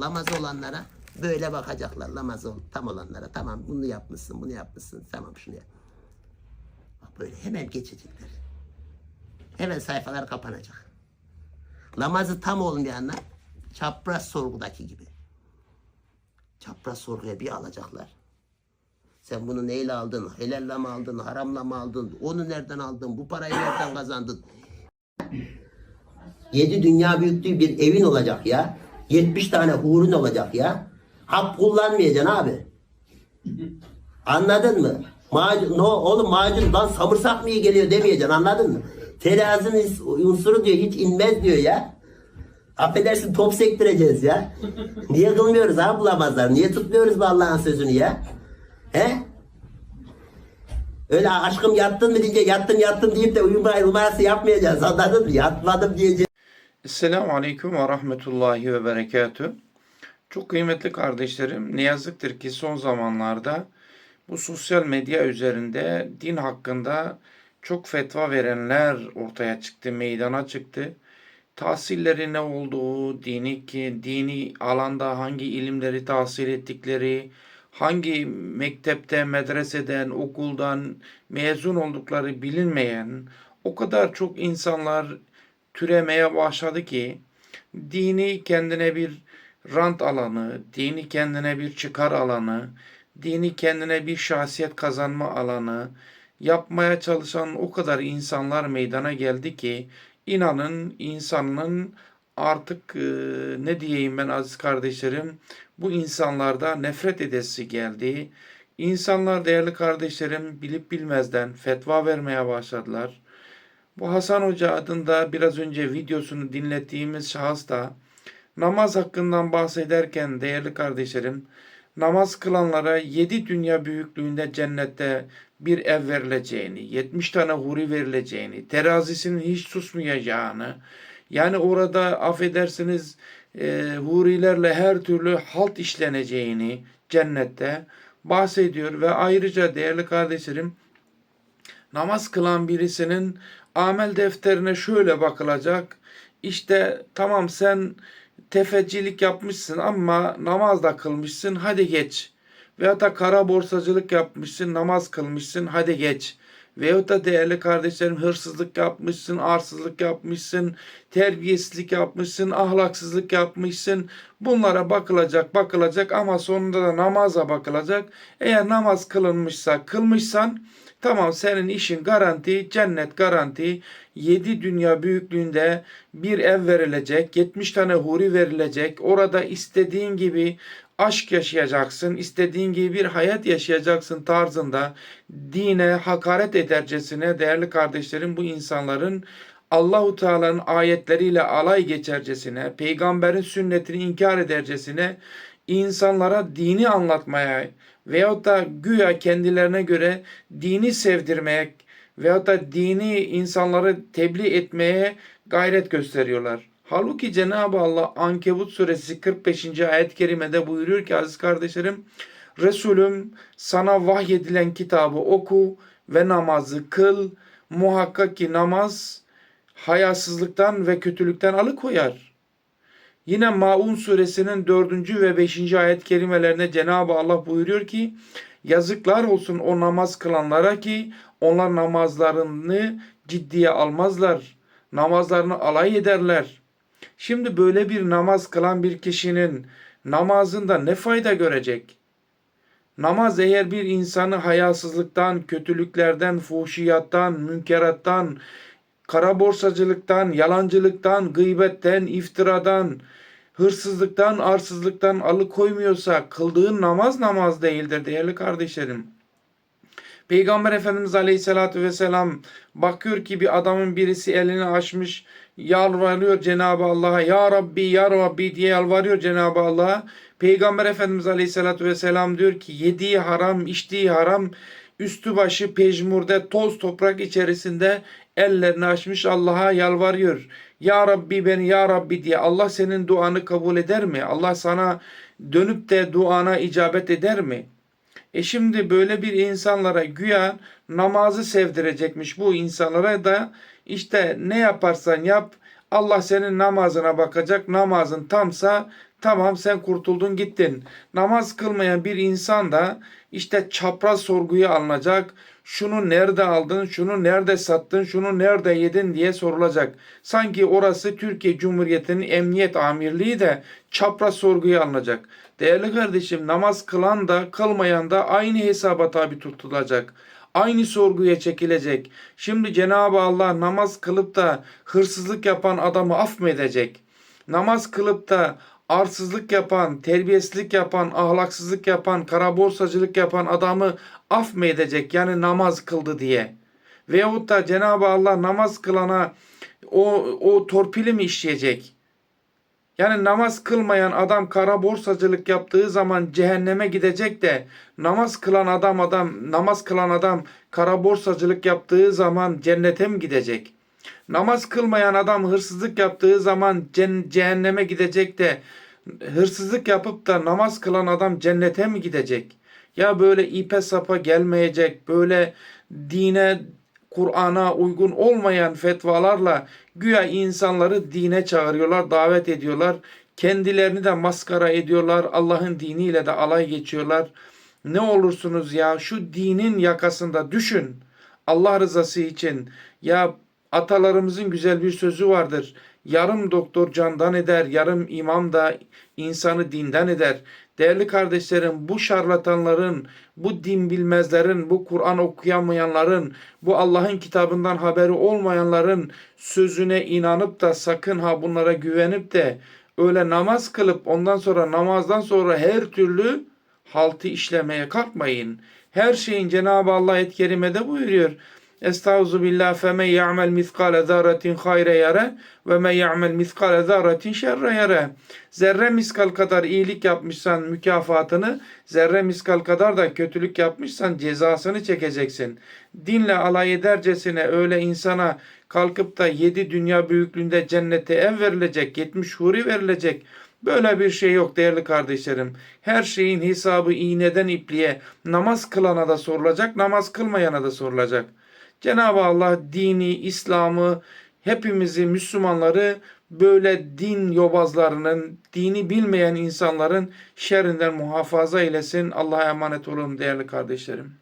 Namazı olanlara böyle bakacaklar. Namazı ol- tam olanlara. Tamam bunu yapmışsın, bunu yapmışsın. Tamam şunu yap. Böyle hemen geçecekler. Hemen sayfalar kapanacak. Namazı tam olmayanlar çapraz sorgudaki gibi. Çapraz sorguya bir alacaklar. Sen bunu neyle aldın? Helalle mi aldın? Haramla mı aldın? Onu nereden aldın? Bu parayı nereden kazandın? Yedi dünya büyüklüğü bir evin olacak ya. 70 tane hurun olacak ya. Hap kullanmayacaksın abi. Anladın mı? Macun, no, oğlum macun lan samırsak mı iyi geliyor demeyeceksin anladın mı? Terazinin unsuru diyor hiç inmez diyor ya. Affedersin top sektireceğiz ya. Niye kılmıyoruz abi bulamazlar? Niye tutmuyoruz bu Allah'ın sözünü ya? He? Öyle aşkım yattın mı deyince yattım yattım deyip de uyuma uyuması yapmayacağız anladın mı? Yatmadım diyeceğiz. Esselamu Aleyküm ve Rahmetullahi ve Berekatü. Çok kıymetli kardeşlerim, ne yazıktır ki son zamanlarda bu sosyal medya üzerinde din hakkında çok fetva verenler ortaya çıktı, meydana çıktı. Tahsilleri ne olduğu, dini ki dini alanda hangi ilimleri tahsil ettikleri, hangi mektepte, medreseden, okuldan mezun oldukları bilinmeyen o kadar çok insanlar türemeye başladı ki dini kendine bir rant alanı, dini kendine bir çıkar alanı, dini kendine bir şahsiyet kazanma alanı yapmaya çalışan o kadar insanlar meydana geldi ki inanın insanın artık e, ne diyeyim ben aziz kardeşlerim bu insanlarda nefret edesi geldi. İnsanlar değerli kardeşlerim bilip bilmezden fetva vermeye başladılar. Bu Hasan Hoca adında biraz önce videosunu dinlettiğimiz şahıs da namaz hakkından bahsederken değerli kardeşlerim namaz kılanlara yedi dünya büyüklüğünde cennette bir ev verileceğini, 70 tane huri verileceğini, terazisinin hiç susmayacağını, yani orada affedersiniz e, hurilerle her türlü halt işleneceğini cennette bahsediyor. Ve ayrıca değerli kardeşlerim namaz kılan birisinin amel defterine şöyle bakılacak. İşte tamam sen tefecilik yapmışsın ama namaz da kılmışsın hadi geç. Veyahut da kara borsacılık yapmışsın namaz kılmışsın hadi geç. Veyahut da değerli kardeşlerim hırsızlık yapmışsın, arsızlık yapmışsın, terbiyesizlik yapmışsın, ahlaksızlık yapmışsın. Bunlara bakılacak, bakılacak ama sonunda da namaza bakılacak. Eğer namaz kılınmışsa, kılmışsan Tamam senin işin garanti, cennet garanti. 7 dünya büyüklüğünde bir ev verilecek, 70 tane huri verilecek. Orada istediğin gibi aşk yaşayacaksın, istediğin gibi bir hayat yaşayacaksın tarzında dine hakaret edercesine değerli kardeşlerim bu insanların Allahu Teala'nın ayetleriyle alay geçercesine, peygamberin sünnetini inkar edercesine insanlara dini anlatmaya veyahut da güya kendilerine göre dini sevdirmeye veyahut da dini insanları tebliğ etmeye gayret gösteriyorlar. Halbuki Cenab-ı Allah Ankebut suresi 45. ayet-i kerimede buyuruyor ki aziz kardeşlerim Resulüm sana vahyedilen kitabı oku ve namazı kıl. Muhakkak ki namaz hayasızlıktan ve kötülükten alıkoyar. Yine Maun suresinin 4. ve 5. ayet kelimelerinde Cenab-ı Allah buyuruyor ki yazıklar olsun o namaz kılanlara ki onlar namazlarını ciddiye almazlar. Namazlarını alay ederler. Şimdi böyle bir namaz kılan bir kişinin namazında ne fayda görecek? Namaz eğer bir insanı hayasızlıktan, kötülüklerden, fuhşiyattan, münkerattan, kara borsacılıktan, yalancılıktan, gıybetten, iftiradan, hırsızlıktan, arsızlıktan alıkoymuyorsa kıldığın namaz namaz değildir değerli kardeşlerim. Peygamber Efendimiz Aleyhisselatü Vesselam bakıyor ki bir adamın birisi elini açmış yalvarıyor Cenab-ı Allah'a Ya Rabbi Ya Rabbi diye yalvarıyor Cenab-ı Allah'a. Peygamber Efendimiz Aleyhisselatü Vesselam diyor ki yediği haram içtiği haram üstü başı pejmurde toz toprak içerisinde ellerini açmış Allah'a yalvarıyor. Ya Rabbi beni Ya Rabbi diye Allah senin duanı kabul eder mi? Allah sana dönüp de duana icabet eder mi? E şimdi böyle bir insanlara güya namazı sevdirecekmiş bu insanlara da işte ne yaparsan yap Allah senin namazına bakacak. Namazın tamsa Tamam sen kurtuldun gittin. Namaz kılmayan bir insan da işte çapraz sorguya alınacak. Şunu nerede aldın, şunu nerede sattın, şunu nerede yedin diye sorulacak. Sanki orası Türkiye Cumhuriyeti'nin emniyet amirliği de çapraz sorguya alınacak. Değerli kardeşim namaz kılan da kılmayan da aynı hesaba tabi tutulacak. Aynı sorguya çekilecek. Şimdi Cenab-ı Allah namaz kılıp da hırsızlık yapan adamı affmedecek. Namaz kılıp da arsızlık yapan, terbiyesizlik yapan, ahlaksızlık yapan, kara borsacılık yapan adamı affmedecek. Yani namaz kıldı diye. Veyahut da Cenab-ı Allah namaz kılana o, o torpili mi işleyecek? Yani namaz kılmayan adam kara borsacılık yaptığı zaman cehenneme gidecek de namaz kılan adam adam namaz kılan adam kara borsacılık yaptığı zaman cennete mi gidecek? Namaz kılmayan adam hırsızlık yaptığı zaman cehenneme gidecek de hırsızlık yapıp da namaz kılan adam cennete mi gidecek? Ya böyle ipe sapa gelmeyecek, böyle dine, Kur'an'a uygun olmayan fetvalarla güya insanları dine çağırıyorlar, davet ediyorlar. Kendilerini de maskara ediyorlar, Allah'ın diniyle de alay geçiyorlar. Ne olursunuz ya şu dinin yakasında düşün. Allah rızası için ya atalarımızın güzel bir sözü vardır. Yarım doktor candan eder, yarım imam da insanı dinden eder. Değerli kardeşlerim bu şarlatanların, bu din bilmezlerin, bu Kur'an okuyamayanların, bu Allah'ın kitabından haberi olmayanların sözüne inanıp da sakın ha bunlara güvenip de öyle namaz kılıp ondan sonra namazdan sonra her türlü haltı işlemeye kalkmayın. Her şeyin Cenab-ı Allah ayet-i kerimede buyuruyor. Estağuzu billah femen ya'mel miskale zarratin hayre yere ve men ya'mel miskale zarratin şerre yere. Zerre miskal kadar iyilik yapmışsan mükafatını, zerre miskal kadar da kötülük yapmışsan cezasını çekeceksin. Dinle alay edercesine öyle insana kalkıp da yedi dünya büyüklüğünde cennete ev verilecek, yetmiş huri verilecek. Böyle bir şey yok değerli kardeşlerim. Her şeyin hesabı iğneden ipliğe namaz kılana da sorulacak, namaz kılmayana da sorulacak. Cenab-ı Allah dini, İslam'ı, hepimizi Müslümanları böyle din yobazlarının, dini bilmeyen insanların şerrinden muhafaza eylesin. Allah'a emanet olun değerli kardeşlerim.